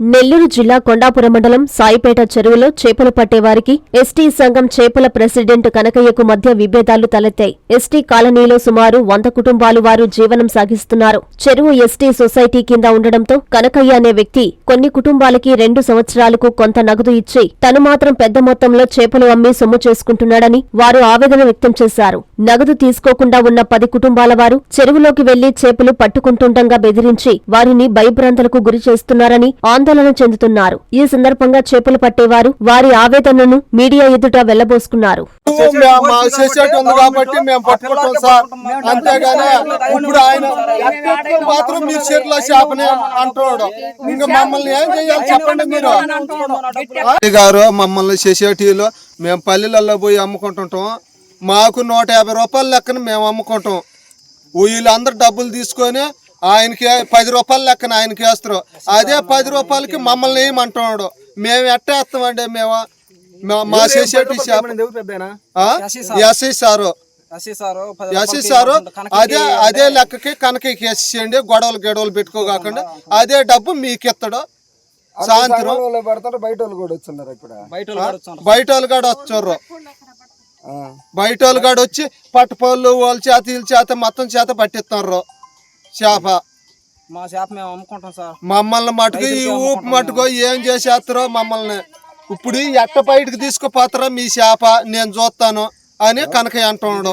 నెల్లూరు జిల్లా కొండాపురం మండలం సాయిపేట చెరువులో చేపలు పట్టేవారికి ఎస్టీ సంఘం చేపల ప్రెసిడెంట్ కనకయ్యకు మధ్య విభేదాలు తలెత్తాయి. ఎస్టీ కాలనీలో సుమారు వంద కుటుంబాలు వారు జీవనం సాగిస్తున్నారు. చెరువు ఎస్టీ సొసైటీ కింద ఉండడంతో కనకయ్య అనే వ్యక్తి కొన్ని కుటుంబాలకి రెండు సంవత్సరాలకు కొంత నగదు ఇచ్చి తను మాత్రం పెద్ద మొత్తంలో చేపలు అమ్మి సొమ్ము చేసుకుంటున్నాడని వారు ఆవేదన వ్యక్తం చేశారు. నగదు తీసుకోకుండా ఉన్న పది కుటుంబాల వారు చెరువులోకి వెళ్ళి చేపలు పట్టుకుంటుండగా బెదిరించి వారిని భయభ్రాంతలకు గురి చేస్తున్నారని ఆందోళన చెందుతున్నారు. ఈ సందర్భంగా చేపలు పట్టేవారు వారి ఆవేదనను మీడియా ఎదుట వెళ్ళబోసుకున్నారు. మేము మా చేసేటి ఉంది కాబట్టి మేము పట్టుకుంటాం సార్. అంతేగాని ఇప్పుడు ఆయన మాత్రం మీరు చెట్ల చేపని అంటున్నాడు. ఇంకా మమ్మల్ని ఏం చేయాలి చెప్పండి మీరు? గారు మమ్మల్ని చేసేటిలో మేము పల్లెలలో పోయి అమ్ముకుంటుంటాం. మాకు నూట యాభై రూపాయల లెక్కన మేము అమ్ముకుంటాం. వీళ్ళందరూ డబ్బులు తీసుకొని ఆయనకి పది రూపాయల లెక్కన ఆయనకి వేస్తారు అదే పది రూపాయలకి మమ్మల్ని ఏమంటున్నాడు మేము ఎట్టేస్తామండి మేము? మా- చేసేటి? SI sir. SI sir. అదే అదే లెక్కకి కనకకి వేసేయండి గొడవలు గొడవలు పెట్టుకోకుండా అదే డబ్బు మీకు ఇస్తాడు సాయంత్రం బయట వాళ్ళు కూడా వచ్చున్నారు బయట వాళ్ళు కూడా వచ్చారు బయట వాళ్ళు కూడా వచ్చి పట్టుపళ్ళు వాళ్ళ చేత వీళ్ళ చేత మొత్తం చేత పట్టిస్తున్నారు చేప. మా చేప మేము అమ్ముకుంటాం సార్. మమ్మల్ని మటుకు ఈ ఊపు మటుకు ఏం చేసేస్తారో మమ్మల్ని. ఇప్పుడు ఎట్ట బయటకు తీసుకుపోతారా మీ చేప నేను చూస్తాను అని కనకయ్య అంటున్నాడు.